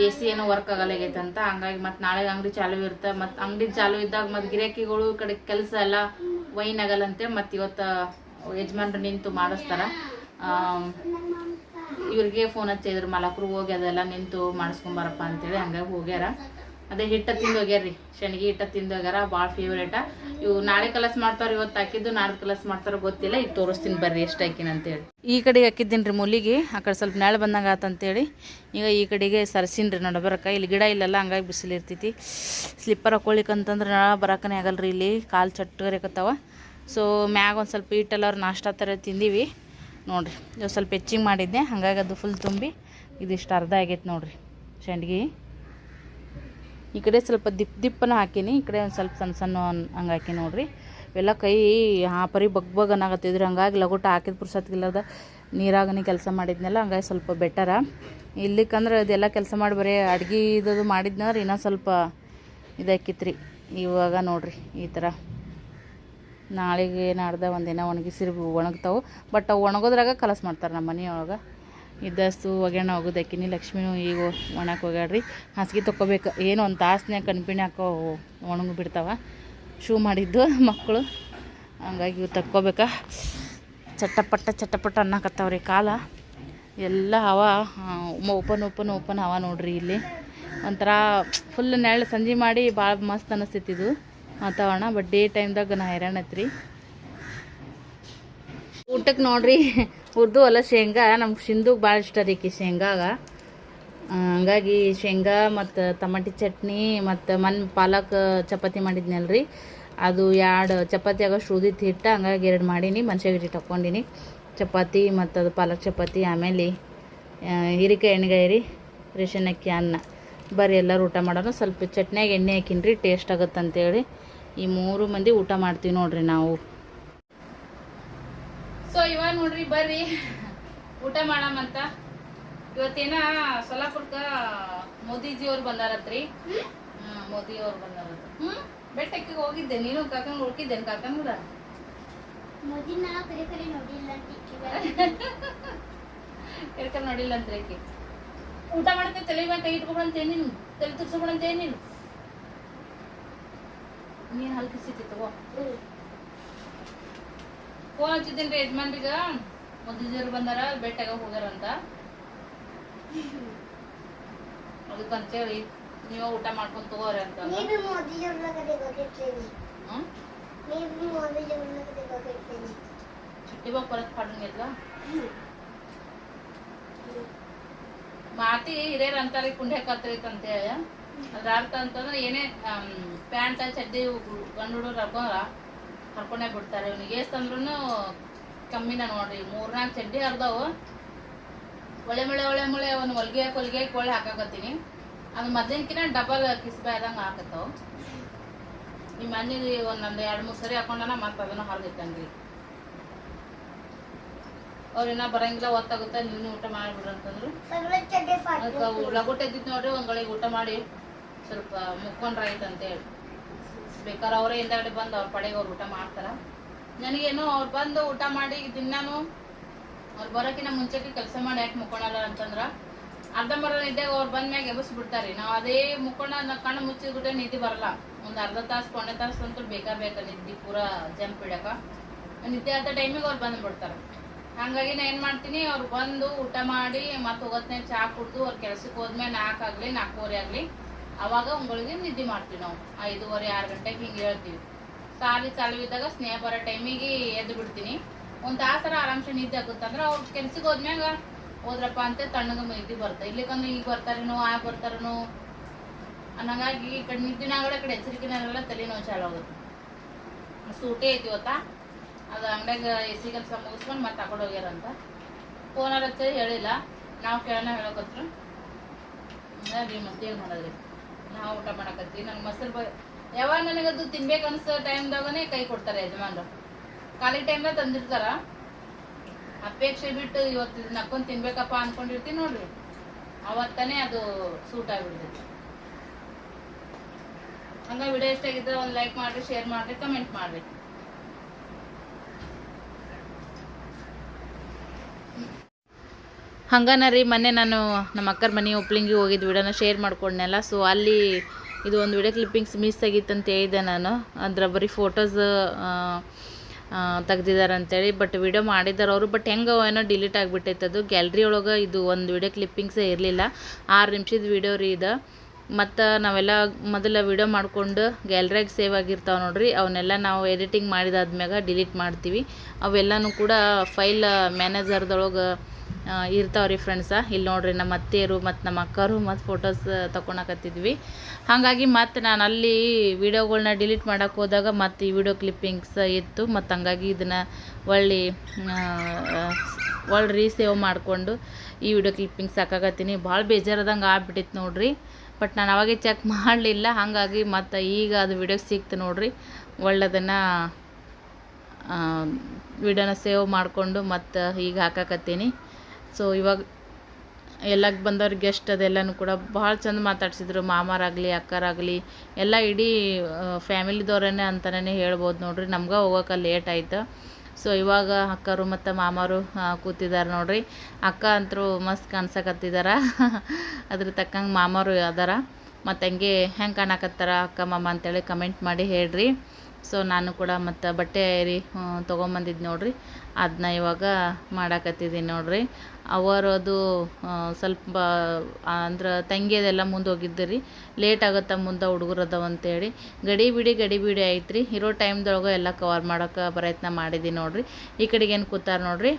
[SPEAKER 1] ಎ ಸಿ ಏನೋ ವರ್ಕ್ ಆಗಲಾಗೈತೆ ಅಂತ. ಹಂಗಾಗಿ ಮತ್ತು ನಾಳೆ ಅಂಗಡಿ ಚಾಲು ಇರುತ್ತೆ. ಮತ್ತು ಅಂಗಡಿ ಚಾಲು ಇದ್ದಾಗ ಮತ್ತು ಗಿರಾಕಿಗಳು ಕಡೆ ಕೆಲಸ ಎಲ್ಲ ವೈನ್ ಆಗಲ್ಲಂತೆ ಮತ್ತು ಇವತ್ತು ಯಜಮಾನ್ರು ನಿಂತು ಮಾಡಿಸ್ತಾರ. ಇವ್ರಿಗೆ ಫೋನ್ ಹಚ್ಚಿದ್ರು ಮಲಕ್ರು ಹೋಗಿ ಅದೆಲ್ಲ ನಿಂತು ಮಾಡಿಸ್ಕೊಂಬರಪ್ಪ ಅಂತೇಳಿ ಹಂಗಾಗಿ ಹೋಗ್ಯಾರ. ಅದೇ ಹಿಟ್ಟ ತಿಂದು ಹೋಗ್ಯಾರ್ರಿ. ಶನಿಗೆ ಹಿಟ್ಟ ತಿಂದು ಹೋಗ್ಯಾರ, ಭಾಳ ಫೇವ್ರೇಟ ಇವು ನಾಳೆ ಕಲಸ್ ಮಾಡ್ತಾರ ಇವತ್ತು ಹಾಕಿದ್ದು ನಾಳೆ ಕಲಸ್ ಮಾಡ್ತಾರೋ ಗೊತ್ತಿಲ್ಲ, ಈಗ ತೋರಿಸ್ತೀನಿ ಬರ್ರಿ ಎಷ್ಟು ಹಾಕಿನ ಅಂತೇಳಿ. ಈ ಕಡೆಗೆ ಹಾಕಿದ್ದೀನಿ ರೀ ಮೂಲಿಗೆ ಆ ಕಡೆ ಸ್ವಲ್ಪ ನೆಳ ಬಂದಂಗೆ ಆತಂತೇಳಿ ಈಗ ಈ ಕಡೆಗೆ ಸರಿಸಿನ್ರಿ ರೀ ನಡಬರಕ ಇಲ್ಲಿ ಗಿಡ ಇಲ್ಲಲ್ಲ ಹಂಗಾಗಿ ಬಿಸಿಲು ಇರ್ತೈತಿ. ಸ್ಲಿಪ್ಪರ್ ಹಾಕೊಳಿಕಂತಂದ್ರೆ ನಳ ಬರಕನೇ ಆಗಲ್ಲ ರೀ ಇಲ್ಲಿ, ಕಾಲು ಚಟ್ಟಗರಿಕತ್ತಾವ ಸೊ ಮ್ಯಾಗ ಒಂದು ಸ್ವಲ್ಪ ಹಿಟ್ಟೆಲ್ಲ ನಾಷ್ಟ ಥರ ತಿಂದೀವಿ. ನೋಡಿರಿ ಇವತ್ತು ಸ್ವಲ್ಪ ಹೆಚ್ಚಿಗೆ ಮಾಡಿದ್ದೆ, ಹಾಗಾಗಿ ಅದು ಫುಲ್ ತುಂಬಿ, ಇದಿಷ್ಟು ಅರ್ಧ ಆಗೈತೆ ನೋಡಿರಿ ಶಂಡ್ಗಿ ಈ ಕಡೆ ಸ್ವಲ್ಪ ದಿಪ್ ದಿಪ್ಪನ ಹಾಕೀನಿ, ಈ ಕಡೆ ಒಂದು ಸ್ವಲ್ಪ ಸಣ್ಣ ಸಣ್ಣ ಹಂಗೆ ಹಾಕಿ ನೋಡಿರಿ. ಇವೆಲ್ಲ ಕೈ ಆ ಪರಿ ಬಗ್ ಬಗ್ ಹಂಗಾಗಿ ಲಗೋಟ ಹಾಕಿದ ಪುರ್ಸತ್ಗಿಲ್ಲದ ನೀರಾಗನೇ ಕೆಲಸ ಮಾಡಿದ್ನಲ್ಲ, ಹಂಗಾಗಿ ಸ್ವಲ್ಪ ಬೆಟರ. ಇಲ್ಲಿಕ್ಕಂದ್ರೆ ಅದೆಲ್ಲ ಕೆಲಸ ಮಾಡಿ ಬರೀ ಅಡ್ಗೆ ಇದು ಮಾಡಿದ್ನಂದ್ರೆ ಇನ್ನೂ ಸ್ವಲ್ಪ ಇದಾಕಿತ್ರಿ. ಇವಾಗ ನೋಡಿರಿ ಈ ಥರ ನಾಳೆಗೆ ನಾಡ್ದ ಒಂದಿನ ಒಣಗಿಸಿರ್ ಒಣಗ್ತಾವೆ. ಬಟ್ ಅವು ಒಣಗೋದ್ರಾಗ ಕಲಸ್ ಮಾಡ್ತಾರೆ ನಮ್ಮ ಮನೆಯೊಳಗೆ ಇದ್ದಷ್ಟು ಒಗ್ಯಾಣ ಹೋಗೋದಕ್ಕಿನಿ ಲಕ್ಷ್ಮಿನೂ ಈಗ ಒಣಕ್ಕೆ ಹೋಗ್ಯಾಡ್ರಿ ಹಾಸಿಗೆ ತೊಗೋಬೇಕು ಏನು ಒಂದು ತಾಸ್ನ್ಯಾಗ ಕಣ್ಪಿಣಿ ಹಾಕೋ ಒಣಗಿ ಬಿಡ್ತಾವ. ಶೂ ಮಾಡಿದ್ದು ಮಕ್ಕಳು ಹಂಗಾಗಿ ಇವು ತಕ್ಕೋಬೇಕಾ. ಚಟ್ಟಪಟ್ಟ ಚಟ್ಟಪಟ್ಟ ಅನ್ನಕತ್ತಾವ್ರಿ ಕಾಲ. ಎಲ್ಲ ಹವ ಓಪನ್ ಓಪನ್ ಓಪನ್ ಹವ ನೋಡ್ರಿ ಇಲ್ಲಿ. ಒಂಥರ ಫುಲ್ ನೆರಳು ಸಂಜೆ ಮಾಡಿ ಭಾಳ ಮಸ್ತ್ ಅನಿಸ್ತೈತಿ ಇದು ವಾತಾವರಣ. ಬಟ್ ಡೇ ಟೈಮ್ದಾಗ ನಾ ಹೈರಾಣ ಐತ್ರಿ. ಊಟಕ್ಕೆ ನೋಡ್ರಿ, ಉರ್ದು ಅಲ್ಲ ಶೇಂಗಾ ನಮ್ಗೆ ಸಿಂಧುಗೆ ಭಾಳ ಇಷ್ಟ ರೀ ಈಕಿ ಶೇಂಗಾಗ. ಹಂಗಾಗಿ ಶೇಂಗಾ ಮತ್ತು ತಮಾಟಿ ಚಟ್ನಿ ಮತ್ತು ಮನ್ ಪಾಲಕ್ ಚಪಾತಿ ಮಾಡಿದ್ನಲ್ರಿ. ಅದು ಎರಡು ಚಪಾತಿ ಆಗೋಷ್ಟು ಉಳ್ದಿತ್ತು ಹಿಟ್ಟು ಹಂಗಾಗಿ ಎರಡು ಮಾಡೀನಿ ಮನ್ಸಿಗೆ ಹಿಟ್ಟು ಹಾಕ್ಕೊಂಡಿನಿ ಚಪಾತಿ ಮತ್ತು ಅದು ಪಾಲಕ್ ಚಪಾತಿ ಆಮೇಲೆ ಹೀರಿಕಾಯಿ ಎಣ್ಣೆಗಾಯಿ ರೀ ರೇಷನ್ ಅಕ್ಕಿ ಅನ್ನ. ಬರ್ರಿ ಎಲ್ಲರೂ ಊಟ ಮಾಡೋಣ, ಸ್ವಲ್ಪ ಚಟ್ನಿಯಾಗ ಎಣ್ಣೆ ಹಾಕಿನ್ರಿ, ಟೇಸ್ಟ್ ಆಗುತ್ತೆ ಅಂತೇಳಿ ಈ ಮೂರು ಮಂದಿ ಊಟ ಮಾಡ್ತೀವಿ ನೋಡ್ರಿ ನಾವು. ಸೊ ಇವಾಗ ನೋಡ್ರಿ ಬರ್ರಿ. ಊಟ ಮಾಡಮಂತ ಇವತ್ತೇನ ಸೊಲ್ಲಾಪುರ್ಕ ಮೋದಿಜಿ ಅವ್ರು ಬಂದಾರತ್ರಿ. ಹ್ಮ್ ಮೋದಿ ಅವ್ರು ಬಂದಾರತ್ ಹ್ಮ್ ಬೆಟ್ಟಕ್ಕೆ ಹೋಗಿದ್ದೆ. ನೀನು ಕಾಕಂಗ್ ಹುಡುಕಿದ್ದೇನೆ? ಕಾಕಂಗ್ ಕೂಡ
[SPEAKER 2] ಮೋದಿನ ಕರೆ ಕರೆ ನೋಡಿಲ್ಲ
[SPEAKER 1] ಅಂತ ಆಕಿ ಊಟ ಮಾಡತ್ತೆ ತಲೆ ಮೇಲೆ ಕೈ ಇಟ್ಕೊಬಂತ ನೀನು. ತಲೆ ತುರ್ಸ್ಕೊಬಿಡಂತೆ ನೀನು. ನೀನ್ ಹಲ್ಕಿಸಿತಿ ತಗೋ. ಫೋನ್ ಹಚ್ಚಿದ್ದೀನಿ ರೀ ಯಜಮಾನ್ರಿಗ ಮುದ್ದಿದ್ರು ಬಂದಾರ ಬೆಟ್ಟಾಗ ಹೋಗ್ಯಾರಂತ ಅದಕ್ಕಂತೇಳಿ ನೀವ ಊಟ ಮಾಡ್ಕೊಂಡು ತಗೋರಿ ಅಂತ. ಚುಟ್ಟಿ ಬಾಕ್ ಬರತ್ ಪಡ್ನಿಲ್ಲ ಮಾತಿ ಹಿರಿಯರ್ ಅಂತಾರೆ ಕುಂಡೆ ಕತ್ತೈತಂತೆ ಅದ್ರ ಅರ್ಥ ಅಂತಂದ್ರೆ ಏನೇ ಪ್ಯಾಂಟ್ ಚಡ್ಡಿ ಗಂಡು ಹುಡುಗರು ಹಬ್ಬ ಹರ್ಕೊಂಡೇ ಬಿಡ್ತಾರೆ. ಇವ್ನಿಗೆ ಎಷ್ಟಂದ್ರೂ ಕಮ್ಮಿನ ನೋಡ್ರಿ. ಮೂರ್ನಾಲ್ಕು ಚಡ್ಡಿ ಹರಿದವು. ಒಳ್ಳೆ ಮಳೆ ಒಳ್ಳೆ ಮಳೆ ಅವನು ಹೊಲಿಗೆ ಹೊಲ್ಗೆ ಕೋಳಿ ಹಾಕಾಕತ್ತೀನಿ. ಅದು ಮೊದ್ಲಿನ್ಕಿನ ಡಬಲ್ ಕಿಸ್ಬೆ ಆದಂಗೆ ಹಾಕತ್ತವು. ಈ ಮನೆ ಒಂದೊಂದು ಎರಡು ಮೂರು ಸರಿ ಹಾಕೊಂಡನ ಮತ್ತೆ ಅದನ್ನ ಹರಿದಿಟ್ಟಂಗ್ರಿ ಅವ್ರೇನ ಬರಂಗಿಲ್ಲ ಒತ್ತಾಗುತ್ತೆ ನೀನು ಊಟ ಮಾಡಿಬಿಡ್ರಿ ಅಂತಂದ್ರು. ಲಗೋಟೆ ಇದ್ದಿದ್ದು ನೋಡ್ರಿ ಒಂದ್ ಗಳಿಗೆ ಊಟ ಮಾಡಿ ಸ್ವಲ್ಪ ಮುಕ್ಕೊಂಡ್ರ ಹೇಳಿ ಅಂತೇಳಿ ಬೇಕಾದ್ರೆ ಅವರೇ ಹಿಂದಗಡೆ ಬಂದು ಅವ್ರ ಪಡೆಗೆ ಅವ್ರು ಊಟ ಮಾಡ್ತಾರ. ನನಗೇನು ಅವ್ರು ಬಂದು ಊಟ ಮಾಡಿ ದಿನಾನು ಅವ್ರು ಬರೋಕಿನ ಮುಂಚೆಗೆ ಕೆಲಸ ಮಾಡಿ ಯಾಕೆ ಮುಕ್ಕೊಳಲ್ಲ ಅಂತಂದ್ರ ಅರ್ಧ ಮರ ಇದ್ದಾಗ ಅವ್ರು ಬಂದ ಮ್ಯಾಗ ಎಬ್ಬಿಸ್ಬಿಡ್ತಾರೆ. ನಾವು ಅದೇ ಮುಕ್ಕೊಂಡ ಕಣ್ಣು ಮುಚ್ಚಿದ್ಬಿಟ್ಟೆ ನಿದ್ದೆ ಬರಲ್ಲ. ಒಂದು ಅರ್ಧ ತಾಸು ಕೊನೆ ತಾಸು ಅಂತೂ ಬೇಕಾ ಬೇಕಾ ನಿದ್ದೆ ಪೂರ ಜಂಪ್ ಇಡಕ ನಿದ್ದೆ ಆದ ಟೈಮಿಗೆ ಅವ್ರು ಬಂದು ಹಾಗಾಗಿ ನಾ ಏನ್ ಮಾಡ್ತೀನಿ ಅವ್ರು ಬಂದು ಊಟ ಮಾಡಿ ಮತ್ತೆ ಹೋಗೋದ್ನೇ ಚಾ ಕುಡ್ದು ಅವ್ರ ಕೆಲ್ಸಕ್ಕೆ ಹೋದ್ಮೇಲೆ ನಾಲ್ಕು ಆಗ್ಲಿ ನಾಲ್ಕೂವರೆ ಆಗ್ಲಿ ಅವಾಗ ಉಂಗಳಿಗೆ ನಿದ್ದೆ ಮಾಡ್ತೀವಿ ನಾವು. ಐದೂವರೆ, ಆರು ಗಂಟೆಗೆ ಹಿಂಗೆ ಹೇಳ್ತೀವಿ. ಸಾಲಿ ಚಾಲು ಇದ್ದಾಗ ಸ್ನೇಹ ಬರೋ ಟೈಮಿಗೆ ಎದ್ದು ಬಿಡ್ತೀನಿ. ಒಂದು ತಾಸರ ಆರಾಮ್ಸೆ ನಿದ್ದೆ ಆಗುತ್ತಂದ್ರೆ ಅವ್ರ ಕೆಲ್ಸಕ್ಕೆ ಹೋದ್ಮ್ಯಾಗ ಹೋದ್ರಪ್ಪ ಅಂತ ತಣ್ಣಗೆ ನಿದ್ದೆ ಬರ್ತದೆ ಇಲ್ಲಿಕಂದ್ರೆ ಈಗ ಬರ್ತಾರೇನೋ, ಆ ಬರ್ತಾರೇನೋ ಅನ್ನಂಗಾಗಿ ಈ ಕಡೆ ನಿದ್ದಿನಾಗಡೆ ಕಡೆ ಎಚ್ಚರಿಕೆನೆಲ್ಲ ತಲೆನೋವು ಚಾಲು ಆಗುತ್ತೆ. ಸೂಟಿ ಐತಿ ಇವತ್ತ ಅದು ಅಂಗಡಿಯಾಗ ಎ ಸಿ ಕೆಲಸ ಮುಗಿಸ್ಕೊಂಡು ಮತ್ತೆ ತಗೊಂಡು ಹೋಗ್ಯಾರಂತ. ಫೋನ್ ಹಚ್ಚಿ ಹೇಳಿಲ್ಲ. ನಾವು ಕೇಳೋಣ ಹೇಳಕತ್ರು ಮತ್ತೆ ಮತ್ತೇನು ಮಾಡೋದ್ರಿ? ನಾವು ಊಟ ಮಾಡಕತ್ತೀವಿ. ನಂಗೆ ಮೊಸರು ಬ ಯಾವಾಗ ನನಗದು ತಿನ್ಬೇಕು ಅನ್ಸೋ ಟೈಮ್ದಾಗನೇ ಕೈ ಕೊಡ್ತಾರೆ ಯಜಮಾನ್ರು. ಖಾಲಿ ಟೈಮ್ದಾಗ ತಂದಿರ್ತಾರ. ಅಪೇಕ್ಷೆ ಬಿಟ್ಟು ಇವತ್ತು ನಕ್ಕೊಂಡ್ ತಿನ್ಬೇಕಪ್ಪ ಅನ್ಕೊಂಡಿರ್ತೀನಿ ನೋಡ್ರಿ. ಅವತ್ತನೇ ಅದು ಸೂಟ್ ಆಗಿಬಿಡ್ತೈತಿ. ಹಂಗ ವಿಡಿಯೋ ಇಷ್ಟ ಆಗಿದ್ರೆ ಒಂದು ಲೈಕ್ ಮಾಡ್ರಿ ಶೇರ್ ಮಾಡ್ರಿ ಕಮೆಂಟ್ ಮಾಡ್ರಿ. ಹಂಗನ ರೀ, ಮೊನ್ನೆ ನಾನು ನಮ್ಮ ಅಕ್ಕರ ಮನೆ ಒಪ್ಲಿಂಗಿಗೆ ಹೋಗಿದ್ದು ವಿಡಿಯೋನ ಶೇರ್ ಮಾಡ್ಕೊಂಡ್ನಲ್ಲ ಸೊ ಅಲ್ಲಿ ಇದು ಒಂದು ವಿಡಿಯೋ ಕ್ಲಿಪ್ಪಿಂಗ್ಸ್ ಮಿಸ್ ಆಗಿತ್ತು ಅಂತ ಹೇಳಿದೆ ನಾನು. ಅದರ ಬರೀ ಫೋಟೋಸ್ ತೆಗ್ದಿದ್ದಾರೆ ಅಂತೇಳಿ ಬಟ್ ವಿಡಿಯೋ ಮಾಡಿದ್ದಾರೆ ಅವರು ಬಟ್ ಹೆಂಗೆ ಏನೋ ಡಿಲೀಟ್ ಆಗಿಬಿಟ್ಟೈತೆ ಅದು. ಗ್ಯಾಲ್ರಿ ಒಳಗೆ ಇದು ಒಂದು ವಿಡಿಯೋ ಕ್ಲಿಪ್ಪಿಂಗ್ಸೇ ಇರಲಿಲ್ಲ. ಆರು ನಿಮಿಷದ ವಿಡಿಯೋ ರೀ ಇದು. ಮತ್ತು ನಾವೆಲ್ಲ ಮೊದಲ ವಿಡಿಯೋ ಮಾಡಿಕೊಂಡು ಗ್ಯಾಲ್ರಿಯಾಗ ಸೇವ್ ಆಗಿರ್ತಾವೆ ನೋಡ್ರಿ ಅವನ್ನೆಲ್ಲ ನಾವು ಎಡಿಟಿಂಗ್ ಮಾಡಿದಾದ್ಮ್ಯಾಗ ಡಿಲೀಟ್ ಮಾಡ್ತೀವಿ. ಅವೆಲ್ಲನೂ ಕೂಡ ಫೈಲ್ ಮ್ಯಾನೇಜರ್ದೊಳಗೆ ಇರ್ತಾವೆ ರೀ ಫ್ರೆಂಡ್ಸ ಇಲ್ಲಿ ನೋಡ್ರಿ ನಮ್ಮ ಅತ್ತೆಯರು ಮತ್ತು ನಮ್ಮ ಅಕ್ಕರು ಮತ್ತು ಫೋಟೋಸ್ ತೊಗೊಳಕತ್ತಿದ್ವಿ ಹಾಗಾಗಿ ಮತ್ತು ನಾನು ಅಲ್ಲಿ ವೀಡಿಯೋಗಳ್ನ ಡಿಲೀಟ್ ಮಾಡೋಕೆ ಹೋದಾಗ ಮತ್ತು ಈ ವಿಡಿಯೋ ಕ್ಲಿಪ್ಪಿಂಗ್ಸ್ ಇತ್ತು. ಮತ್ತು ಹಂಗಾಗಿ ಇದನ್ನು ಒಳ್ಳೆ ಒಳ್ಳೆ ರೀಸೇವ್ ಮಾಡಿಕೊಂಡು ಈ ವಿಡಿಯೋ ಕ್ಲಿಪ್ಪಿಂಗ್ಸ್ ಹಾಕಾಕತ್ತೀನಿ. ಭಾಳ ಬೇಜಾರದಂಗೆ ಆಗ್ಬಿಟ್ಟಿತ್ತು ನೋಡ್ರಿ. ಬಟ್ ನಾನು ಅವಾಗೆ ಚೆಕ್ ಮಾಡಲಿಲ್ಲ. ಹಾಗಾಗಿ ಮತ್ತು ಈಗ ಅದು ವಿಡಿಯೋ ಸಿಕ್ತು ನೋಡ್ರಿ. ಒಳ್ಳೆದನ್ನು ವಿಡಿಯೋನ ಸೇವ್ ಮಾಡಿಕೊಂಡು ಮತ್ತು ಈಗ ಹಾಕಾಕತ್ತೀನಿ. ಸೊ ಇವಾಗ ಎಲ್ಲ ಬಂದವ್ರ ಗೆಸ್ಟ್ ಅದೆಲ್ಲನೂ ಕೂಡ ಭಾಳ ಚಂದ ಮಾತಾಡ್ಸಿದ್ರು. ಮಾಮಾರಾಗಲಿ, ಅಕ್ಕರಾಗಲಿ, ಎಲ್ಲ ಇಡೀ ಫ್ಯಾಮಿಲಿದವ್ರೇ ಅಂತಲೇ ಹೇಳ್ಬೋದು ನೋಡ್ರಿ. ನಮ್ಗೆ ಹೋಗೋಕೆ ಲೇಟ್ ಆಯ್ತು. ಸೊ ಇವಾಗ ಅಕ್ಕರು ಮತ್ತು ಮಾಮಾರು ಕೂತಿದ್ದಾರೆ ನೋಡ್ರಿ. ಅಕ್ಕ ಅಂತರೂ ಮಸ್ತ್ ಕಾಣ್ಸಕತ್ತಿದಾರ. ಅದ್ರ ತಕ್ಕಂಗೆ ಮಾಮಾರು ಅದಾರ. ಮತ್ತು ಹಂಗೆ ಹೆಂಗೆ ಕಾಣಕತ್ತಾರ ಅಕ್ಕ, ಮಾಮ ಅಂತೇಳಿ ಕಮೆಂಟ್ ಮಾಡಿ ಹೇಳ್ರಿ. ಸೊ ನಾನು ಕೂಡ ಮತ್ತು ಬಟ್ಟೆ ಏರಿ ತೊಗೊಂಬಂದಿದ್ದು ನೋಡ್ರಿ. ಅದನ್ನ ಇವಾಗ ಮಾಡಾಕತ್ತಿದ್ದೀನಿ ನೋಡಿರಿ. ಅವರು ಅದು ಸ್ವಲ್ಪ ಅಂದ್ರೆ ತಂಗಿಯದೆಲ್ಲ ಮುಂದೆ ಹೋಗಿದ್ದು ರೀ ಲೇಟ್ ಆಗುತ್ತೆ ಮುಂದೆ ಹುಡುಗರು ಅದಾವ ಅಂತೇಳಿ. ಗಡಿ ಬಿಡಿ ಗಡಿ ಬಿಡಿ ಐತ್ರಿ. ಇರೋ ಟೈಮ್ದೊಳಗೆ ಎಲ್ಲ ಕವರ್ ಮಾಡೋಕೆ ಪ್ರಯತ್ನ ಮಾಡಿದ್ದೀನಿ ನೋಡಿರಿ. ಈ ಕಡೆಗೆ ಏನು ಕೂತಾರೆ ನೋಡ್ರಿ?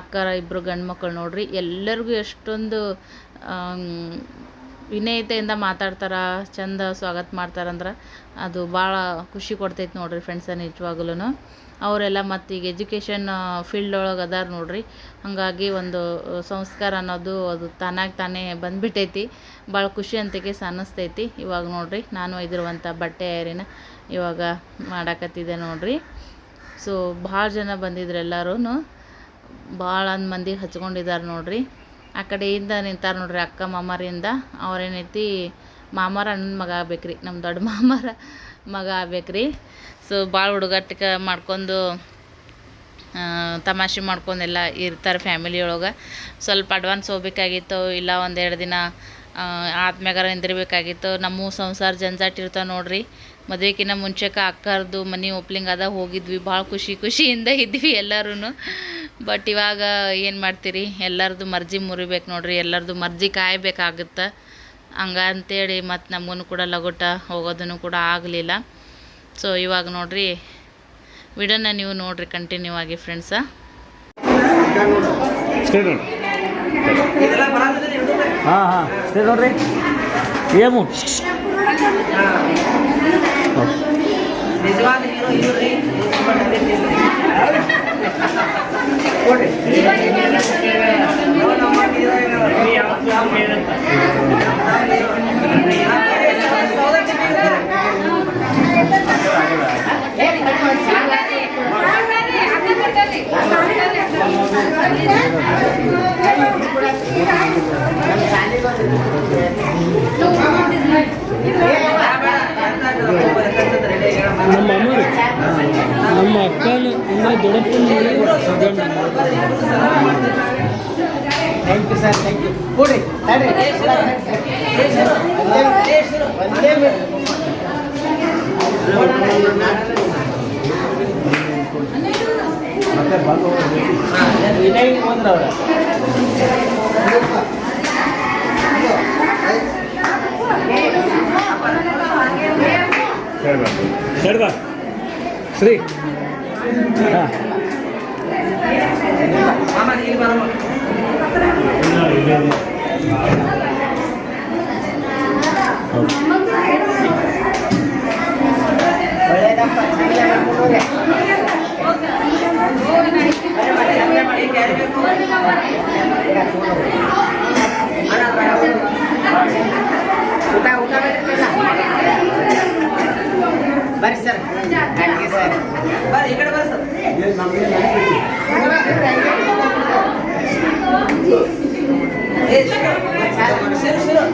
[SPEAKER 1] ಅಕ್ಕ ಇಬ್ಬರು ಗಂಡು ಮಕ್ಕಳು ನೋಡ್ರಿ. ಎಲ್ಲರಿಗೂ ಎಷ್ಟೊಂದು ವಿನಯತೆಯಿಂದ ಮಾತಾಡ್ತಾರೆ, ಚಂದ ಸ್ವಾಗತ ಮಾಡ್ತಾರಂದ್ರೆ ಅದು ಭಾಳ ಖುಷಿ ಕೊಡ್ತೈತೆ ನೋಡಿರಿ ಫ್ರೆಂಡ್ಸ ನಿಜವಾಗ್ಲೂ ಅವರೆಲ್ಲ ಮತ್ತು ಈಗ ಎಜುಕೇಷನ್ ಫೀಲ್ಡ್ ಒಳಗೆ ಅದಾರ ನೋಡ್ರಿ. ಹಾಗಾಗಿ ಒಂದು ಸಂಸ್ಕಾರ ಅನ್ನೋದು ಅದು ತಾನಾಗಿ ತಾನೇ ಬಂದ್ಬಿಟ್ಟೈತಿ ಭಾಳ ಖುಷಿ ಅಂತಕ್ಕೆ ಅನ್ನಿಸ್ತೈತಿ ಇವಾಗ ನೋಡ್ರಿ, ನಾನು ಒಯ್ದಿರುವಂಥ ಬಟ್ಟೆ ಏರಿನ ಇವಾಗ ಮಾಡಾಕತ್ತಿದೆ ನೋಡ್ರಿ. ಸೊ ಭಾಳ ಜನ ಬಂದಿದ್ರು ಎಲ್ಲರೂ ಭಾಳ ಮಂದಿ ಹಚ್ಕೊಂಡಿದ್ದಾರೆ ನೋಡ್ರಿ. ಆ ಕಡೆಯಿಂದ ನಿಂತಾರೆ ನೋಡ್ರಿ ಅಕ್ಕ ಮಾಮರಿಂದ. ಅವ್ರೇನೈತಿ ಮಾಮಾರ ಅಣ್ಣನ ಮಗ ಆಗ್ಬೇಕ್ರಿ. ನಮ್ಮ ದೊಡ್ಡ ಮಾಮಾರ. ಮಗ ಆಗ್ಬೇಕ್ರಿ. ಸೊ ಭಾಳ ಹುಡುಗಾಟಿಕೆ ಮಾಡ್ಕೊಂಡು ತಮಾಷೆ ಮಾಡ್ಕೊಂಡೆಲ್ಲ ಇರ್ತಾರೆ ಫ್ಯಾಮಿಲಿ ಒಳಗೆ. ಸ್ವಲ್ಪ ಅಡ್ವಾನ್ಸ್ ಹೋಗ್ಬೇಕಾಗಿತ್ತು, ಇಲ್ಲ ಒಂದೆರಡು ದಿನ ಆತ್ಮ್ಯಾಗಾರ ನಿಂದಿರ್ಬೇಕಾಗಿತ್ತು. ನಮ್ಮ ಸಂಸಾರ ಜಂಜಾಟ ಇರ್ತಾವೆ ನೋಡ್ರಿ. ಮದುವೆಕಿನ್ನ ಮುಂಚೆಕ ಅಕ್ಕರ್ದು ಮನೆ ಓಪ್ಲಿಂಗ್ ಅದ, ಹೋಗಿದ್ವಿ. ಭಾಳ ಖುಷಿ ಖುಷಿಯಿಂದ ಇದ್ವಿ ಎಲ್ಲರೂ ಬಟ್ ಇವಾಗ ಏನು ಮಾಡ್ತೀರಿ? ಎಲ್ಲರದು ಮರ್ಜಿ ಮುರಿಬೇಕು ನೋಡ್ರಿ. ಎಲ್ಲರದು ಮರ್ಜಿ ಕಾಯಬೇಕಾಗುತ್ತೆ. ಹಂಗ ಅಂತೇಳಿ ಮತ್ತು ನಮಗೂ ಕೂಡ ಲಗೋಟ ಹೋಗೋದನ್ನು ಕೂಡ ಆಗಲಿಲ್ಲ. ಸೊ ಇವಾಗ ನೋಡಿರಿ ವಿಡಿಯೋನ ನೀವು ನೋಡಿರಿ ಕಂಟಿನ್ಯೂ ಆಗಿ ಫ್ರೆಂಡ್ಸ
[SPEAKER 3] ಹಾಂ ಹಾಂ ನೋಡ್ರಿ.
[SPEAKER 4] ಇವ್ರಿ
[SPEAKER 3] ನಮ್ಮ ಅಮ್ಮರು ನಮ್ಮ ಅಕ್ಕನ ಅಂದರೆ ದೊಡ್ಡಪ್ಪನ
[SPEAKER 4] thank you sir thank you ಕೊಡ್ರಿ ವಿನಯ್ ಬಂದ್ರವ್ರ
[SPEAKER 3] ಸರಿ ಬಾ ಶ್ರೀ. ಹಾಂ
[SPEAKER 4] ಮಾಮ ಇಲ್ಲಿ ಬರಮ್ಮ. ಒಳ್ಳೇದಪ್ಪ ಬರ್ರಿ ಸರ್ ಅಡ್ಗೆ ಸರ್ ಬರ್ರಿ ಈ ಕಡೆ ಬರ್ರಿ ಸರ್ ಏ, ಶಿರು, ಶಿರು, ಶಿರು.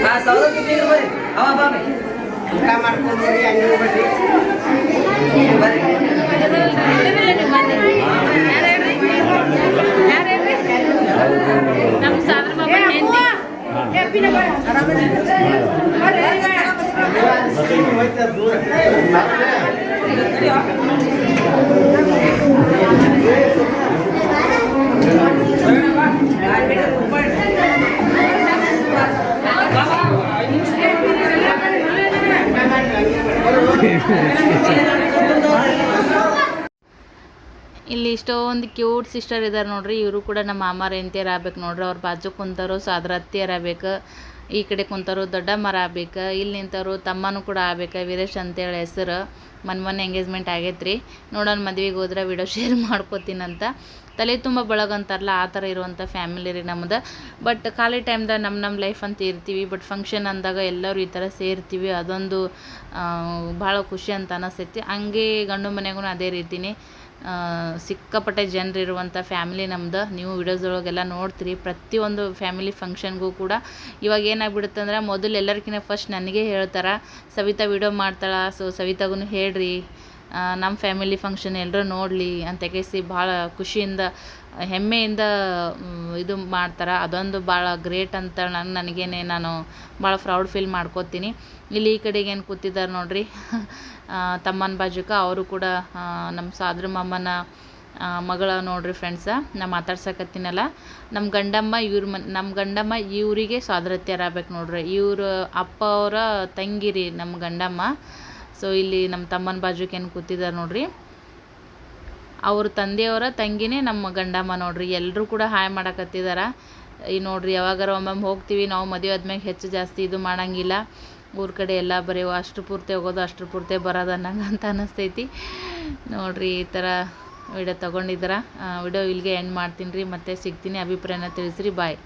[SPEAKER 3] ಯಾವಾಗ ಮೇಲೆ
[SPEAKER 4] ಏ, ಶಿರು, ಏ, ಶಿರು, ಬರ್ರಿ.
[SPEAKER 3] ಹಾಂ ನೋಡಿ ಕಡೆ
[SPEAKER 4] ಆ ಸೌದತ್ತಿ ಬೀಗ್ರು ಬರ್ರಿ ಅವ ಬಾ ಬೈ. ಊಟ ಮಾಡ್ಕೊಂಡು ಹೋಗಿ ಅಂಗಡಿ ಬರ್ರಿ ಬರ್ರಿ
[SPEAKER 1] ನಮ್ಮ ಸಾದ್ರ ಬಾಬಾ ಹೆಂಡತಿ ಇಲ್ಲಿ ಇಷ್ಟೊಂದು ಕ್ಯೂಟ್ ಸಿಸ್ಟರ್ ಇದ್ದಾರೆ ನೋಡ್ರಿ. ಇವರು ಕೂಡ ನಮ್ಮ ಮಾಮಾರ ಎಂತಿಯರ್ ಆಗ್ಬೇಕು ನೋಡ್ರಿ. ಅವ್ರ ಬಾಜು ಕುಂತಾರು ಸಾದ್ರ ಅತ್ತಿಯರ್ ಆಗ್ಬೇಕು. ಈ ಕಡೆ ಕುಂತಾರೋ ದೊಡ್ಡ ಮರ ಆಗ್ಬೇಕು. ಇಲ್ಲಿ ನಿಂತವರು ತಮ್ಮನೂ ಕೂಡ ಆಗ್ಬೇಕು. ವೀರೇಶ್ ಅಂತೇಳಿ ಹೆಸರು. ಮನ್ ಮೊನ್ನೆ ಎಂಗೇಜ್ಮೆಂಟ್ ಆಗೈತೆ ರೀ ನೋಡೋಣ ಮದ್ವೆಗೆ ಹೋದ್ರೆ ವಿಡಿಯೋ ಶೇರ್ ಮಾಡ್ಕೋತೀನಂತ. ತಲೆ ತುಂಬ ಬಳಗಂತಾರಲ್ಲ ಆ ಥರ ಇರುವಂಥ ಫ್ಯಾಮಿಲಿ ರೀ ನಮ್ದು. ಬಟ್ ಖಾಲಿ ಟೈಮ್ದಾಗ ನಮ್ಮ ನಮ್ಮ ಲೈಫ್ ಅಂತ ಇರ್ತೀವಿ. ಬಟ್ ಫಂಕ್ಷನ್ ಅಂದಾಗ ಎಲ್ಲರೂ ಈ ಥರ ಸೇರ್ತೀವಿ. ಅದೊಂದು ಭಾಳ ಖುಷಿ ಅಂತ ಅನಿಸ್ತೈತಿ. ಹಂಗೆ ಗಂಡು ಮನೆಗೂ ಅದೇ ರೀತಿನೇ. ಸಿಕ್ಕಾಪಟ್ಟೆ ಜನರು ಇರುವಂಥ ಫ್ಯಾಮಿಲಿ ನಮ್ದು. ನೀವು ವಿಡಿಯೋಸ್ದೊಳಗೆಲ್ಲ ನೋಡ್ತೀರಿ. ಪ್ರತಿಯೊಂದು ಫ್ಯಾಮಿಲಿ ಫಂಕ್ಷನ್ಗೂ ಕೂಡ ಇವಾಗ ಏನಾಗ್ಬಿಡುತ್ತೆ ಅಂದ್ರೆ ಮೊದಲು ಎಲ್ಲರಿಗಿಂತ ಫಸ್ಟ್ ನನಗೆ ಹೇಳ್ತಾರೆ, ಸವಿತಾ ವಿಡಿಯೋ ಮಾಡ್ತಾಳೆ ಸೊ ಸವಿತಾಗೂ ಹೇಳ್ರಿ. ನಮ್ಮ ಫ್ಯಾಮಿಲಿ ಫಂಕ್ಷನ್ ಎಲ್ಲರೂ ನೋಡಲಿ ಅಂತ ಕೇಸಿ ಭಾಳ ಖುಷಿಯಿಂದ ಹೆಮ್ಮೆಯಿಂದ ಇದು ಮಾಡ್ತಾರೆ. ಅದೊಂದು ಭಾಳ ಗ್ರೇಟ್ ಅಂತ ನನ್ನ ನನಗೇನೆ ನಾನು ಭಾಳ ಪ್ರೌಡ್ ಫೀಲ್ ಮಾಡ್ಕೋತೀನಿ. ಇಲ್ಲಿ ಈ ಕಡೆಗೆ ಏನು ಕೂತಿದ್ದಾರೆ ನೋಡಿರಿ. ತಮ್ಮನ ಬಾಜುಕ ಅವರು ಕೂಡ ನಮ್ಮ ಸಾದ್ರ ಮಾಮನ ಆ, ಮಗಳ ನೋಡ್ರಿ ಫ್ರೆಂಡ್ಸ ನಾ ಮಾತಾಡ್ಸಕತ್ತೀನಲ್ಲ. ನಮ್ಮ ಗಂಡಮ್ಮ ಇವ್ರ ಮನ್ ನಮ್ಮ ಗಂಡಮ್ಮ ಇವರಿಗೆ ಆಗ್ಬೇಕು ನೋಡ್ರಿ. ಇವರು ಅಪ್ಪ ಅವರ ತಂಗಿರಿ ನಮ್ಮ ಗಂಡಮ್ಮ. ಸೊ ಇಲ್ಲಿ ನಮ್ಮ ತಮ್ಮನ ಬಾಜುಕೇನು ಕೂತಿದ್ದಾರೆ ನೋಡ್ರಿ. ಅವ್ರ ತಂದೆಯವರ ತಂಗಿನೇ ನಮ್ಮ ಗಂಡಮ್ಮ ನೋಡ್ರಿ. ಎಲ್ಲರೂ ಕೂಡ ಹಾಯ್ ಮಾಡಕತ್ತಿದಾರ. ಈ ನೋಡ್ರಿ, ಯಾವಾಗಾರ ಒಮ್ಮೊಮ್ಮೆ ಹೋಗ್ತೀವಿ, ನಾವು ಮದುವೆ ಆದ್ಮ್ಯಾಗ ಹೆಚ್ಚು ಜಾಸ್ತಿ ಇದು ಮಾಡಂಗಿಲ್ಲ. ಊರ ಕಡೆ ಎಲ್ಲ ಬರೀ ಅಷ್ಟು ಪೂರ್ತಿ ಹೋಗೋದು ಅಷ್ಟು ಪೂರ್ತಿ ಬರೋದು ಅನ್ನಂಗೆ ಅಂತ ಅನ್ನಿಸ್ತೈತಿ ನೋಡ್ರಿ, ಈ ಥರ ವಿಡಿಯೋ ತೊಗೊಂಡಿದ್ದೀರ ವಿಡಿಯೋ ಇಲ್ಲಿಗೆ ಎಂಡ್ ಮಾಡ್ತೀನಿ ರೀ. ಮತ್ತೆ ಸಿಗ್ತೀನಿ. ಅಭಿಪ್ರಾಯನ ತಿಳಿಸ್ರಿ. ಬಾಯ್